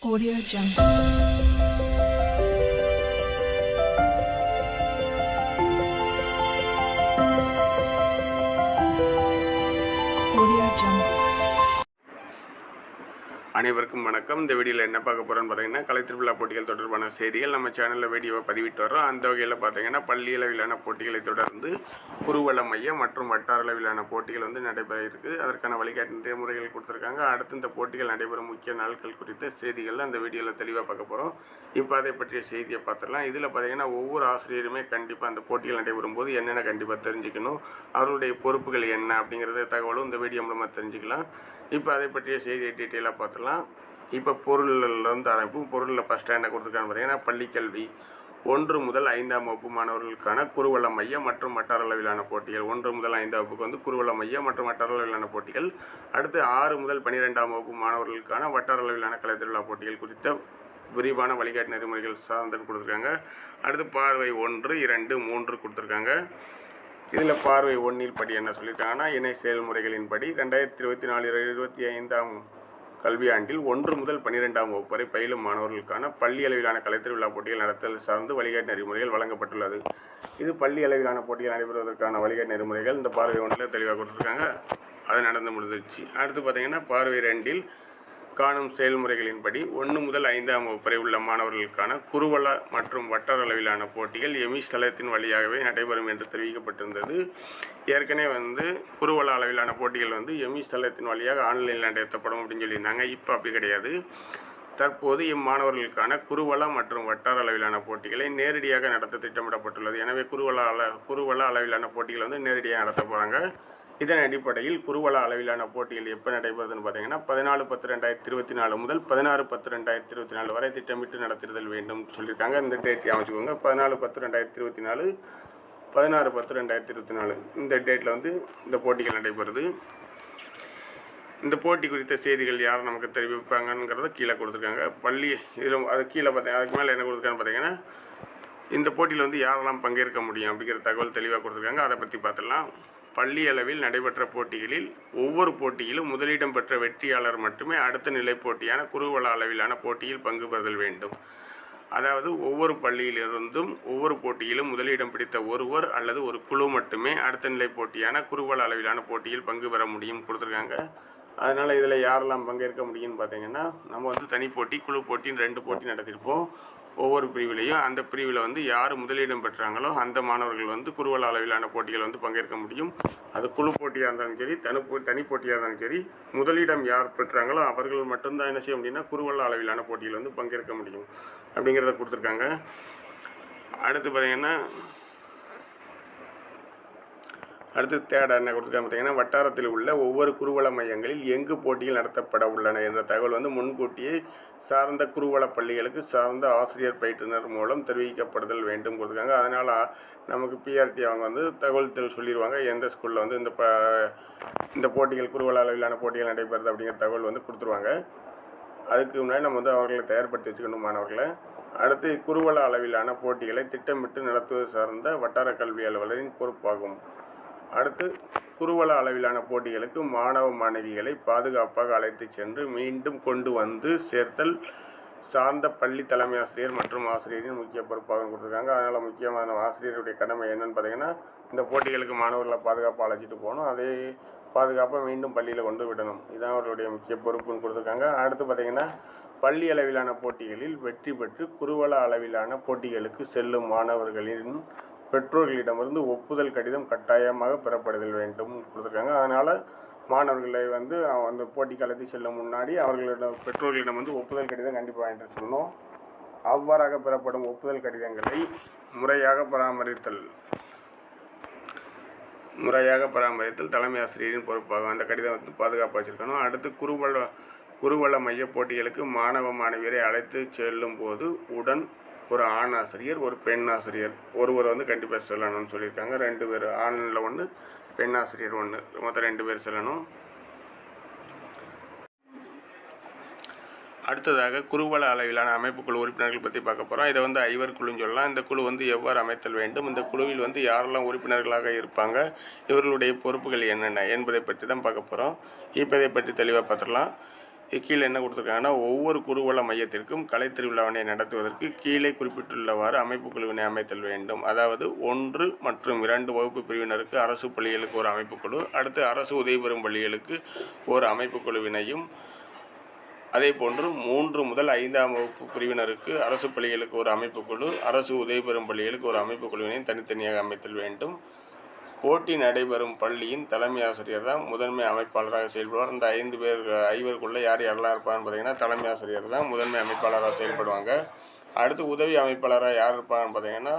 Audio Jungle. அனைவருக்கும் வணக்கம். இந்த வீடியோவில் என்ன பார்க்க போகிறோன்னு பார்த்தீங்கன்னா கலை திருவிழா போட்டிகள் தொடர்பான செய்திகள். நம்ம சேனலில் வீடியோவை பதிவிட்டு வரோம் அந்த வகையில் பார்த்தீங்கன்னா பள்ளி அளவிலான போட்டிகளை தொடர்ந்து குருவள மையம் மற்றும் வட்டார அளவிலான போட்டிகள் வந்து நடைபெற இருக்குது. அதற்கான வழிகாட்டு நடைமுறைகள் கொடுத்துருக்காங்க. அடுத்து இந்த போட்டிகள் நடைபெறும் முக்கிய நாட்கள் குறித்த செய்திகள் அந்த வீடியோவில் தெளிவாக பார்க்க போகிறோம் இப்போ அதை பற்றிய செய்தியை பார்த்துடலாம். இதில் பார்த்தீங்கன்னா ஒவ்வொரு ஆசிரியருமே கண்டிப்பாக அந்த போட்டிகள் நடைபெறும் போது என்னென்ன கண்டிப்பாக தெரிஞ்சுக்கணும் அவருடைய பொறுப்புகள் என்ன அப்படிங்கிறத தகவலும் இந்த வீடியோ மூலமாக தெரிஞ்சுக்கலாம். இப்போ அதை பற்றிய செய்தியை டீட்டெயிலாக பார்த்துடலாம். இப்போ பொருள்லேருந்து ஆரம்பிப்போம். பொருளில் ஃபஸ்ட்டு என்ன கொடுத்துருக்கான்னு பார்த்தீங்கன்னா பள்ளிக்கல்வி. ஒன்று முதல் ஐந்தாம் வகுப்பு மாணவர்களுக்கான குருவள மையம் மற்றும் வட்டார அளவிலான போட்டிகள். ஒன்று முதல் ஐந்தாம் வகுப்புக்கு வந்து குருவள மையம் மற்றும் வட்டார அளவிலான போட்டிகள். அடுத்து ஆறு முதல் பன்னிரெண்டாம் வகுப்பு மாணவர்களுக்கான வட்டார அளவிலான கலை திருவிழா போட்டிகள் குறித்த விரிவான வழிகாட்டு நெறிமுறைகள் சார்ந்து கொடுத்துருக்காங்க. அடுத்து பார்வை ஒன்று இரண்டு மூன்று கொடுத்துருக்காங்க. இதில் பார்வை ஒன்றில் படி என்ன சொல்லியிருக்காங்கன்னா இணை செயல்முறைகளின்படி ரெண்டாயிரத்தி இருபத்தி நாலு இருபத்தி ஐந்தாம் கல்வியாண்டில் ஒன்று முதல் பன்னிரெண்டாம் வகுப்பு வரை பயிலும் மாணவர்களுக்கான பள்ளி அளவிலான கலைத்திருவிழா போட்டிகள் நடத்தல் சார்ந்து வழிகாட்டு நெறிமுறைகள் வழங்கப்பட்டுள்ளது. இது பள்ளி அளவிலான போட்டிகள் நடைபெறுவதற்கான வழிகாட்டு நெறிமுறைகள் இந்த பார்வை ஒன்றில் தெளிவாக கொடுத்துருக்காங்க. அது நடந்து முடிஞ்சிருச்சு அடுத்து பார்த்தீங்கன்னா பார்வை ரெண்டில் காணும் செயல்முறைகளின்படி ஒன்று முதல் ஐந்தாம் வகுப்பு வரை உள்ள மாணவர்களுக்கான குருவள மற்றும் வட்டார அளவிலான போட்டிகள் எமிஸ் தளத்தின் வழியாகவே நடைபெறும் என்று தெரிவிக்கப்பட்டிருந்தது. ஏற்கனவே வந்து குருவள அளவிலான போட்டிகள் வந்து எமிஸ் தளத்தின் வழியாக ஆன்லைனில் நடத்தப்படும் அப்படின்னு சொல்லியிருந்தாங்க. இப்போ அப்படி கிடையாது. தற்போது இம்மாணவர்களுக்கான குறுவள மற்றும் வட்டார அளவிலான போட்டிகளை நேரடியாக நடத்த திட்டமிடப்பட்டுள்ளது. எனவே குறுவள அள குறுவள அளவிலான போட்டிகள் வந்து நேரடியாக நடத்த போகிறாங்க இதன் அடிப்படையில் குருவள அளவிலான போட்டிகள் எப்போ நடைபெறுதுன்னு பார்த்தீங்கன்னா பதினாலு பத்து ரெண்டாயிரத்தி இருபத்தி நாலு முதல் பதினாறு பத்து ரெண்டாயிரத்தி இருபத்தி நாலு வரை திட்டமிட்டு நடத்திடுதல் வேண்டும் சொல்லியிருக்காங்க. இந்த டேட் அமைச்சுக்கோங்க. பதினாலு பத்து ரெண்டாயிரத்தி இருபத்தி நாலு பதினாறு பத்து ரெண்டாயிரத்தி இருபத்தி நாலு. இந்த டேட்டில் வந்து இந்த போட்டிகள் நடைபெறுது. இந்த போட்டி குறித்த செய்திகள் யார் நமக்கு தெரிவிப்பாங்கங்கிறத கீழே கொடுத்துருக்காங்க. பள்ளி இதில் அது கீழே பார்த்தீங்க அதுக்கு மேலே என்ன கொடுத்துருக்கான்னு பார்த்தீங்கன்னா இந்த போட்டியில் வந்து யாரெல்லாம் பங்கேற்க முடியும் அப்படிங்கிற தகவல் தெளிவாக கொடுத்துருக்காங்க. அதை பற்றி பார்த்துடலாம் பள்ளி அளவில் நடைபெற்ற போட்டிகளில் ஒவ்வொரு போட்டியிலும் முதலிடம் பெற்ற வெற்றியாளர் மட்டுமே அடுத்த நிலை போட்டியான குறுவள அளவிலான போட்டியில் பங்கு பெறுதல் வேண்டும். அதாவது ஒவ்வொரு பள்ளியிலிருந்தும் ஒவ்வொரு போட்டியிலும் முதலிடம் பிடித்த ஒருவர் அல்லது ஒரு குழு மட்டுமே அடுத்த நிலை போட்டியான குறுவள அளவிலான போட்டியில் பங்கு பெற முடியும் கொடுத்துருக்காங்க. அதனால் இதில் யாரெல்லாம் பங்கேற்க முடியும்னு பார்த்தீங்கன்னா நம்ம வந்து தனி போட்டி குழு போட்டின்னு ரெண்டு போட்டி நடத்தியிருப்போம் ஒவ்வொரு பிரிவிலையும் அந்த பிரிவில் வந்து யார் முதலிடம் பெற்றாங்களோ அந்த மாணவர்கள் வந்து குறுவல் அளவிலான போட்டிகள் வந்து பங்கேற்க முடியும். அது குழு போட்டியாக இருந்தாலும் சரி தனி தனி போட்டியாக இருந்தாலும் சரி முதலிடம் யார் பெற்றாங்களோ அவர்கள் மட்டும்தான் என்ன செய்ய முடியும்னா குறுவல் அளவிலான போட்டியில் வந்து பங்கேற்க முடியும். அப்படிங்கிறத கொடுத்துருக்காங்க. அடுத்து பார்த்திங்கன்னா அடுத்து தேட என்ன கொடுத்துருக்காங்க பார்த்தீங்கன்னா வட்டாரத்தில் உள்ள ஒவ்வொரு குருவள மையங்களில் எங்கு போட்டிகள் நடத்தப்பட உள்ளன என்ற தகவல் வந்து முன்கூட்டியே சார்ந்த குருவள பள்ளிகளுக்கு சார்ந்த ஆசிரியர் பயிற்றுனர் மூலம் தெரிவிக்கப்படுதல் வேண்டும் கொடுத்துருக்காங்க அதனால் நமக்கு பிஆர்டி அவங்க வந்து தகவல் தெரி சொல்லிடுவாங்க. எந்த ஸ்கூலில் வந்து இந்த ப இந்த போட்டிகள் குருவள அளவிலான போட்டிகள் நடைபெறுது அப்படிங்கிற தகவல் வந்து கொடுத்துருவாங்க. அதுக்கு முன்னாடி நம்ம வந்து அவர்களை தயார்படுத்தி வச்சுக்கணும் மாணவர்களை. அடுத்து குருவள அளவிலான போட்டிகளை திட்டமிட்டு நடத்துவது சார்ந்த வட்டார கல்வி அலுவலரின் பொறுப்பாகும். அடுத்து குருவள அளவிலான போட்டிகளுக்கு மாணவ மாணவிகளை பாதுகாப்பாக அழைத்து சென்று மீண்டும் கொண்டு வந்து சேர்த்தல் சார்ந்த பள்ளி தலைமை ஆசிரியர் மற்றும் ஆசிரியரின் முக்கிய பொறுப்பாக கொடுத்துருக்காங்க. அதனால் முக்கியமான ஆசிரியருடைய கடமை என்னன்னு பார்த்தீங்கன்னா இந்த போட்டிகளுக்கு மாணவர்களை பாதுகாப்பாக அழைச்சிட்டு போகணும். அதே பாதுகாப்பாக மீண்டும் பள்ளியில் கொண்டு விடணும். இதுதான் அவர்களுடைய முக்கிய பொறுப்புன்னு கொடுத்துருக்காங்க. அடுத்து பார்த்தீங்கன்னா பள்ளி அளவிலான போட்டிகளில் வெற்றி பெற்று குருவள அளவிலான போட்டிகளுக்கு செல்லும் மாணவர்களின் பெற்றோர்களிடமிருந்து ஒப்புதல் கடிதம் கட்டாயமாக பெறப்படுதல் வேண்டும் கொடுத்துருக்காங்க. அதனால் மாணவர்களை வந்து அந்த போட்டி களத்தை செல்லும் முன்னாடி அவர்களிடம் பெற்றோர்களிடம் வந்து ஒப்புதல் கடிதம் கண்டிப்பாக வாங்கிட்டு சொல்லணும். அவ்வாறாக பெறப்படும் ஒப்புதல் கடிதங்களை முறையாக பராமரித்தல் முறையாக பராமரித்தல் தலைமை ஆசிரியரின் பொறுப்பாகும் அந்த கடிதம் வந்து பாதுகாப்பாக வச்சுருக்கணும். அடுத்து குருவள குருவள மைய போட்டிகளுக்கு மாணவ மாணவியரை அழைத்து செல்லும் போது உடன் ஒரு ஆண் ஆசிரியர் ஒரு பெண் ஆசிரியர் ஒருவர் வந்து கண்டிப்பாக செல்லணும்னு சொல்லியிருக்காங்க. ரெண்டு பேர் ஆணில் ஒன்று பெண் ஆசிரியர் ஒன்று மொத்தம் ரெண்டு பேர் செல்லணும். அடுத்ததாக குருவள அளவிலான அமைப்புக்குழு உறுப்பினர்கள் பற்றி பார்க்க போகிறோம் இதை வந்து ஐவர் குழுன்னு சொல்லலாம். இந்த குழு வந்து எவ்வாறு அமைத்தல் வேண்டும்? இந்த குழுவில் வந்து யாரெல்லாம் உறுப்பினர்களாக இருப்பாங்க? இவர்களுடைய பொறுப்புகள் என்னென்ன என்பதை பற்றி தான் பார்க்க போகிறோம் இப்போ இதை பற்றி தெளிவாக பார்த்துடலாம். கீழே என்ன கொடுத்துருக்காங்கன்னா ஒவ்வொரு குருவல மையத்திற்கும் கலை திருவிழாவினை நடத்துவதற்கு கீழே குறிப்பிட்டுள்ளவாறு அமைப்பு குழுவினை அமைத்தல் வேண்டும். அதாவது ஒன்று மற்றும் இரண்டு வகுப்பு பிரிவினருக்கு அரசு பள்ளிகளுக்கு ஒரு அமைப்பு குழு அடுத்து அரசு உதவி பெறும் பள்ளிகளுக்கு ஒரு அமைப்பு குழுவினையும் அதே போன்று மூன்று முதல் ஐந்தாம் வகுப்பு பிரிவினருக்கு அரசு பள்ளிகளுக்கு ஒரு அமைப்பு குழு அரசு உதவி பெறும் பள்ளிகளுக்கு ஒரு அமைப்பு குழுவினையும் தனித்தனியாக அமைத்தல் வேண்டும். போட்டி நடைபெறும் பள்ளியின் தலைமை ஆசிரியர் தான் முதன்மை அமைப்பாளராக செயல்படுவார். இந்த ஐந்து பேர் ஐவருக்குள்ளே யார் யாரெல்லாம் இருப்பான்னு பார்த்தீங்கன்னா தலைமை ஆசிரியர் தான் முதன்மை அமைப்பாளராக செயல்படுவாங்க. அடுத்து உதவி அமைப்பாளராக யார் இருப்பான்னு பார்த்தீங்கன்னா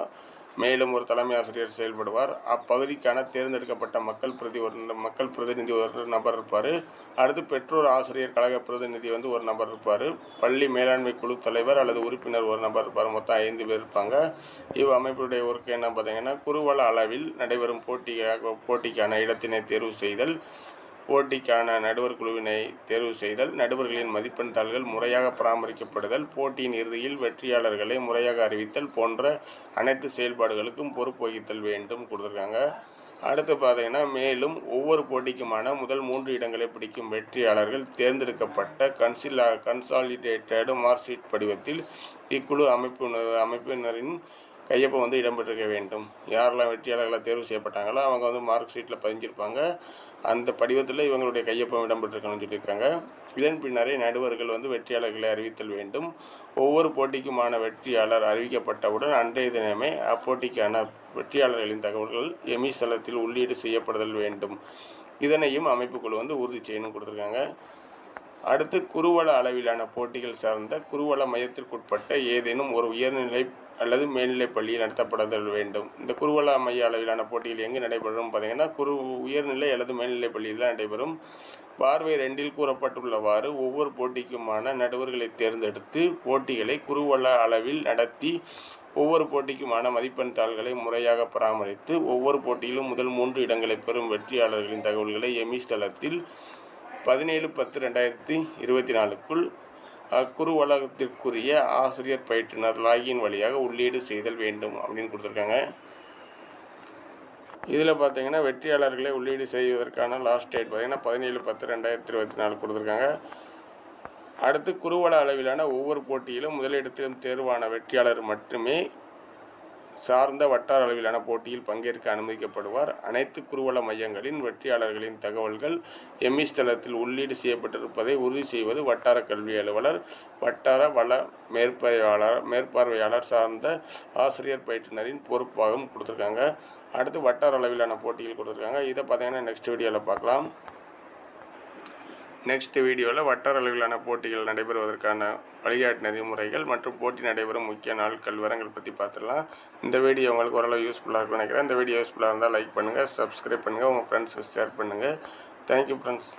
மேலும் ஒரு தலைமை ஆசிரியர் செயல்படுவார். அப்பகுதிக்கான தேர்ந்தெடுக்கப்பட்ட மக்கள் பிரதி ஒரு மக்கள் பிரதிநிதி ஒரு நபர் இருப்பார். அடுத்து பெற்றோர் ஆசிரியர் கழக பிரதிநிதி வந்து ஒரு நபர் இருப்பார். பள்ளி மேலாண்மை குழு தலைவர் அல்லது உறுப்பினர் ஒரு நபர் இருப்பார். மொத்தம் ஐந்து பேர் இருப்பாங்க. இவ் அமைப்புடைய ஒர்க் என்ன பார்த்தீங்கன்னா குறுவள அளவில் நடைபெறும் போட்டியாக போட்டிக்கான இடத்தினை தேர்வு செய்தல் போட்டிக்கான நடுவர் குழுவினை தேர்வு செய்தல் நடுவர்களின் மதிப்பெண் தாள்கள் முறையாக பராமரிக்கப்படுதல் போட்டியின் இறுதியில் வெற்றியாளர்களை முறையாக அறிவித்தல் போன்ற அனைத்து செயல்பாடுகளுக்கும் பொறுப்பு வகித்தல் வேண்டும் கொடுத்துருக்காங்க. அடுத்து பார்த்தீங்கன்னா மேலும் ஒவ்வொரு போட்டிக்குமான முதல் மூன்று இடங்களை பிடிக்கும் வெற்றியாளர்கள் தேர்ந்தெடுக்கப்பட்ட கன்சிலா கன்சாலிடேட்டடு மார்க் ஷீட் படிவத்தில் இக்குழு அமைப்பு அமைப்பினரின் கையொப்பம் வந்து இடம்பெற்றிருக்க வேண்டும். யாரெல்லாம் வெற்றியாளர்களாக தேர்வு செய்யப்பட்டாங்களோ அவங்க வந்து மார்க் ஷீட்டில் பதிஞ்சிருப்பாங்க. அந்த படிவத்தில் இவங்களுடைய கையொப்பம் இடம்பெற்றிருக்கணும்னு சொல்லியிருக்காங்க. இதன் பின்னரே நடுவர்கள் வந்து வெற்றியாளர்களை அறிவித்தல் வேண்டும். ஒவ்வொரு போட்டிக்குமான வெற்றியாளர் அறிவிக்கப்பட்டவுடன் அன்றைய தினமே அப்போட்டிக்கான வெற்றியாளர்களின் தகவல்கள் எமிஸ் தளத்தில் உள்ளீடு செய்யப்படுதல் வேண்டும். இதனையும் அமைப்புக்குழு வந்து உறுதி செய்யணும் கொடுத்துருக்காங்க. அடுத்து குருவல அளவிலான போட்டிகள் சார்ந்த குருவல மையத்திற்குட்பட்ட ஏதேனும் ஒரு உயர்நிலை அல்லது மேல்நிலைப் பள்ளியில் நடத்தப்பட வேண்டும். இந்த குருவலா மைய அளவிலான போட்டிகள் எங்கு நடைபெறும் பார்த்தீங்கன்னா குரு உயர்நிலை அல்லது மேல்நிலைப் பள்ளியில் தான் நடைபெறும். பார்வை ரெண்டில் கூறப்பட்டுள்ளவாறு ஒவ்வொரு போட்டிக்குமான நடுவர்களை தேர்ந்தெடுத்து போட்டிகளை குருவலா அளவில் நடத்தி ஒவ்வொரு போட்டிக்குமான மதிப்பெண் தாள்களை முறையாக பராமரித்து ஒவ்வொரு போட்டியிலும் முதல் மூன்று இடங்களை பெறும் வெற்றியாளர்களின் தகவல்களை எமிஸ் தளத்தில் பதினேழு பத்து ரெண்டாயிரத்தி இருபத்தி நாலுக்குள் அக்குறுவலகத்திற்குரிய ஆசிரியர் பயிற்றுனர் லாகின் வழியாக உள்ளீடு செய்தல் வேண்டும் அப்படின்னு கொடுத்துருக்காங்க. இதில் பார்த்தீங்கன்னா வெற்றியாளர்களை உள்ளீடு செய்வதற்கான லாஸ்ட் டேட் பார்த்தீங்கன்னா பதினேழு பத்து ரெண்டாயிரத்தி இருபத்தி நாலு கொடுத்துருக்காங்க. அடுத்து குறுவல அளவிலான ஒவ்வொரு போட்டியிலும் முதலிடத்திலும் தேர்வான வெற்றியாளர் மட்டுமே சார்ந்த வட்டார அளவிலான போட்டியில் பங்கேற்க அனுமதிக்கப்படுவார். அனைத்து குருவல மையங்களின் வெற்றியாளர்களின் தகவல்கள் எம்இஸ் தளத்தில் உள்ளீடு செய்யப்பட்டிருப்பதை உறுதி செய்வது வட்டார கல்வி அலுவலர் வட்டார வள மேற்பார்வையாளர் மேற்பார்வையாளர் சார்ந்த ஆசிரியர் பயிற்றுனரின் பொறுப்பாகவும் கொடுத்துருக்காங்க. அடுத்து வட்டார அளவிலான போட்டிகள் கொடுத்துருக்காங்க. இதை பார்த்தீங்கன்னா நெக்ஸ்ட் வீடியோவில் பார்க்கலாம். நெக்ஸ்ட் வீடியோவில் வட்டார அளவிலான போட்டிகள் நடைபெறுவதற்கான வழிகாட்டு நெறிமுறைகள் மற்றும் போட்டி நடைபெறும் முக்கிய நாட்கள் விவரங்கள் பற்றி பார்த்துடலாம் இந்த வீடியோ உங்களுக்கு ஓரளவு யூஸ்ஃபுல்லாக இருக்கும்னு நினைக்கிறேன். இந்த வீடியோ யூஸ்ஃபுல்லாக இருந்தால் லைக் பண்ணுங்கள் சப்ஸ்கிரைப் பண்ணுங்கள் உங்கள் ஃப்ரெண்ட்ஸுக்கு ஷேர் பண்ணுங்கள் தேங்க்யூ ஃப்ரெண்ட்ஸ்